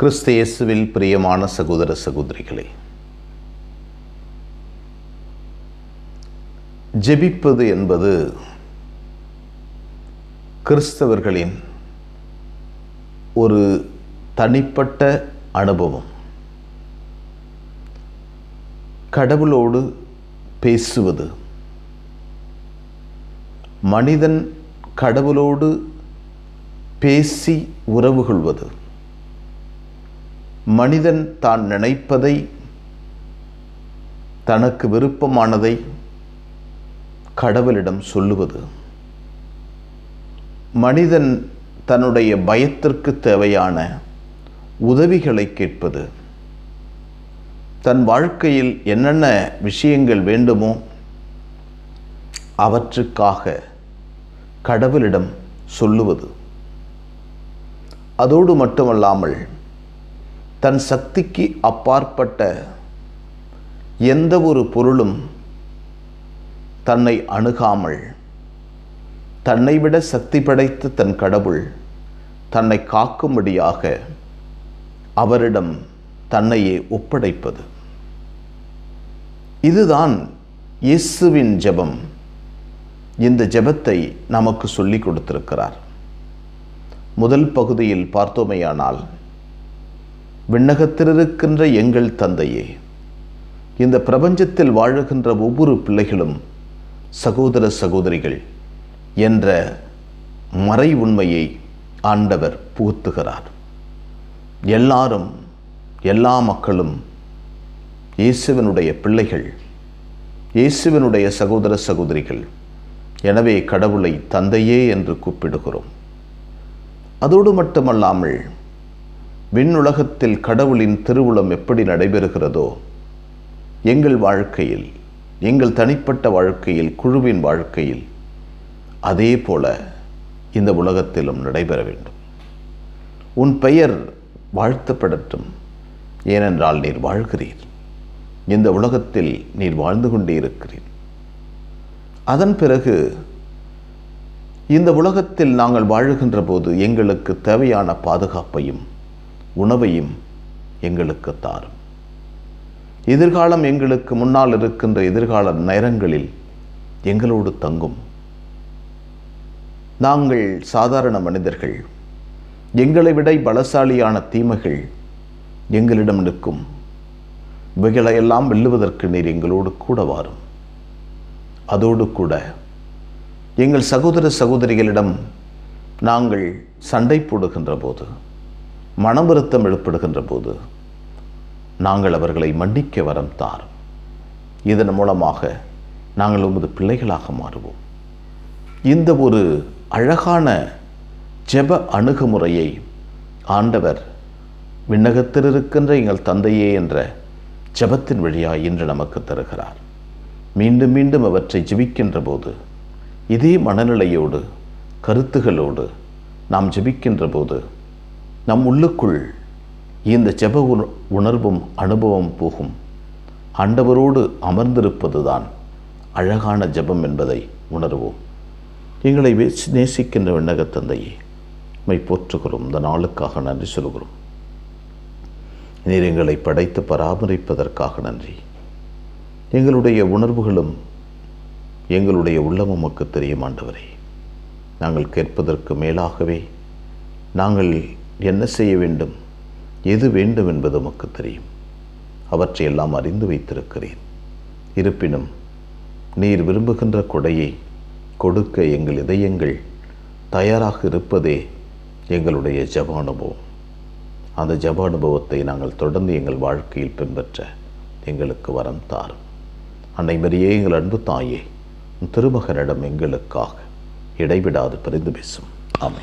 கிறிஸ்து இயேசுவில் பிரியமான சகோதர சகோதரிகளே ஜெபிப்பது என்பது கிறிஸ்தவர்களின் ஒரு தனிப்பட்ட அனுபவம். கடவுளோடு பேசுவது மனிதன் கடவுளோடு பேசி உறவு கொள்வது மனிதன் தான் நினைப்பதை தனக்கு விருப்பமானதை கடவுளிடம் சொல்லுவது. மனிதன் தன்னுடைய பயத்திற்கு தேவையான உதவிகளை கேட்பது. தன் வாழ்க்கையில் என்னென்ன விஷயங்கள் வேண்டுமோ அவற்றுக்காக கடவுளிடம் சொல்லுவது. அதோடு மட்டுமல்லாமல் தன் சக்திக்கு அப்பாற்பட்ட எந்த ஒரு பொருளும் தன்னை அணுகாமல் தன்னை விட சக்தி படைத்த தன் கடவுள் தன்னை காக்கும்படியாக அவரிடம் தன்னையே ஒப்படைப்பது. இதுதான் இயேசுவின் ஜெபம். இந்த ஜெபத்தை நமக்கு சொல்லிக் கொடுத்திருக்கிறார். முதல் பகுதியில் பார்த்தோமேயானால் விண்ணகத்திலிருக்கின்ற எங்கள் தந்தையே இந்த பிரபஞ்சத்தில் வாழுகின்ற ஒவ்வொரு பிள்ளைகளும் சகோதர சகோதரிகள் என்ற மறை உண்மையை ஆண்டவர் புகுத்துகிறார். எல்லாரும் எல்லா மக்களும் இயேசுவனுடைய பிள்ளைகள் இயேசுவனுடைய சகோதர சகோதரிகள். எனவே கடவுளை தந்தையே என்று கூப்பிடுகிறோம். அதோடு மட்டுமல்லாமல் விண்ணுலகத்தில் கடவுளின் திருவுளம் எப்படி நடைபெறுகிறதோ எங்கள் வாழ்க்கையில் எங்கள் தனிப்பட்ட வாழ்க்கையில் குழுவின் வாழ்க்கையில் அதே போல இந்த உலகத்திலும் நடைபெற வேண்டும். உன் பெயர் வாழ்த்தப்படட்டும். ஏனென்றால் நீர் வாழ்கிறீர். இந்த உலகத்தில் நீர் வாழ்ந்து கொண்டே இருக்கிறீர். அதன் பிறகு இந்த உலகத்தில் நாங்கள் வாழுகின்ற போது எங்களுக்கு தேவையான பாதுகாப்பையும் உணவையும் எங்களுக்கு தாரும். எதிர்காலம் எங்களுக்கு முன்னால் இருக்கின்ற எதிர்கால நேரங்களில் எங்களோடு தங்கும். நாங்கள் சாதாரண மனிதர்கள். எங்களை விட பலசாலியான தீமைகள் எங்களிடம் இருக்கும் இவைகளையெல்லாம் வெல்லுவதற்கு நீர் எங்களோடு கூட வாரும். அதோடு கூட எங்கள் சகோதர சகோதரிகளிடம் நாங்கள் சண்டை போடுகின்ற போது மனவருத்தம் எழுப்படுகின்ற போது நாங்கள் அவர்களை மன்னிக்க வரம் தார். இதன் மூலமாக நாங்கள் உமது பிள்ளைகளாக மாறுவோம். இந்த ஒரு அழகான ஜெப அணுகுமுறையை ஆண்டவர் விண்ணகத்தில் இருக்கின்ற எங்கள் தந்தையே என்ற ஜெபத்தின் வழியாக இன்று நமக்கு தருகிறார். மீண்டும் மீண்டும் அவற்றை ஜெபிக்கின்ற போது இதே மனநிலையோடு கருத்துகளோடு நாம் ஜெபிக்கின்ற போது நம் உள்ளுக்குள் இந்த ஜெப உணர்வும் அனுபவம் போகும். ஆண்டவரோடு அமர்ந்திருப்பதுதான் அழகான ஜெபம் என்பதை உணர்வோம். எங்களை நேசிக்கின்ற விண்ணகத்தந்தையே மை போற்றுகிறோம். இந்த நாளுக்காக நன்றி சொல்கிறோம். நீர் எங்களை படைத்து பராமரிப்பதற்காக நன்றி. எங்களுடைய உணர்வுகளும் எங்களுடைய உள்ளம் உமக்கு தெரியும் ஆண்டவரே. நாங்கள் கேட்பதற்கு மேலாகவே நாங்கள் என்ன செய்ய வேண்டும்? எது வேண்டும் என்பது உமக்கு தெரியும். அவற்றையெல்லாம் அறிந்து வைத்திருக்கிறேன். இருப்பினும் நீர் விரும்புகின்ற கொடையை கொடுக்க எங்கள் இதயங்கள் தயாராக இருப்பதே எங்களுடைய ஜப அனுபவம் அந்த ஜப அனுபவத்தை நாங்கள் தொடர்ந்து எங்கள் வாழ்க்கையில் பின்பற்ற எங்களுக்கு வரம் தாரும். அன்னை மரியே எங்கள் அன்பு தாயே திருமகனிடம் எங்களுக்காக இடைவிடாது பரிந்து பேசும். ஆமை